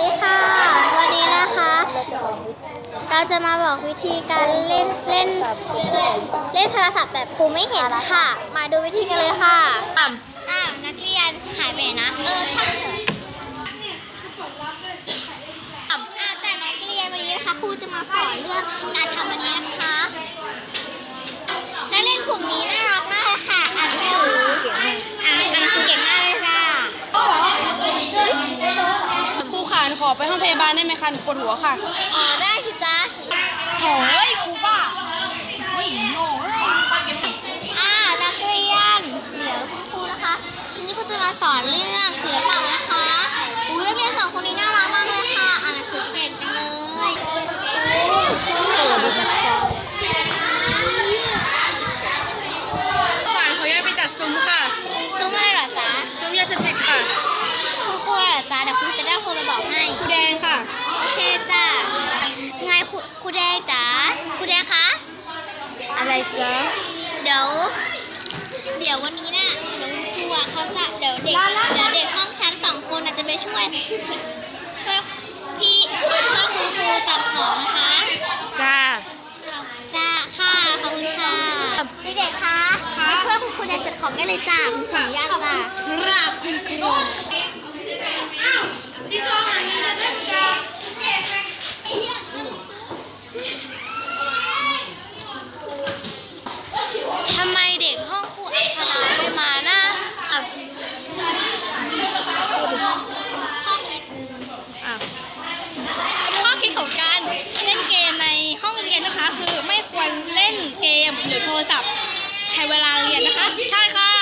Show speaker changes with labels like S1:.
S1: ดีค่ะ วันนี้นะคะ เราจะมาบอกวิธีการเล่นเล่นเล่นโทรศัพท์แบบครูไม่เห็นค่ะ มาดูวิธีกันเลยค่ะอ้าวนักเรียนหายไปไหนนะเออช่างเถอะอ้าวจากนักเรียนวันนี้นะคะครูจะมาสอนเรื่องการทำอันนี้นะคะ นักเรียนกลุ่มนี้น่ารักมากเลยค่ะ อ่านหนังสืออ่านหนังสือเก่งมากเลยค่ะ
S2: ครูค่ะหนูขอ ไปห้องพยาบาลได้ไหมคะ หนูปวดหัวค่ะ
S1: อ๋อได้สิจ๊ะ
S2: โถ่เอ้ยครูบ้าเฮ้ยโง่เอ้ย
S1: อ่านักเรียน เดี๋ยวคุณครูนะคะทีนี้ครูจะมาสอนเรื่องศิลปะนะคะอุ้ยนักเรียนสองคนนี้น่ารักมากเลยค่ะ อ่านหนังสือเก่งจังเลย
S2: หลานขอย้ายไปจัดซุ้มค่ะ
S1: ซุ้มอะไรเหรอจ๊ะ
S2: ซุ้มยาเสพติดค่ะ
S1: คุณครูอะไรเหรอจ๊ะ เดี๋ยวค รูจะได้โทรไปบอกให้
S2: ครูแดงค่ะ
S1: โอเคจ้ะไงครูครูแดงจ๊ะครูแดงคะ
S2: อะไรจ๊ะ
S1: เดี๋ยว เดี๋ยววันนี้น่ะเดี๋ยวคุณครูอะเขาจะเดี๋ยวเด็กเดี๋ยวเด็กห้องชั้นสองคนน่ะจะไปช่วย ช่วยพี่ช่วยคุณครูจัดของนะคะ
S2: จ้า
S1: จ้าค่ะ ขอบคุณค่ะ เด็กๆคะมาช่วยคุณครูแดงจัดของได้เลยจ้าคุณขออนุญาตจ้า
S2: ครับคุณครูำ
S1: ไมเด็กห้องครูอัคราไม่มานะอะข้อคิด
S2: อะ
S3: ข้อคิดของการเล่นเกมในห้องเรียนนะคะ คือไม่ควรเล่นเกมหรือโทรศัพท์แทนเวลาเรียนนะคะ ใช่ค่ะ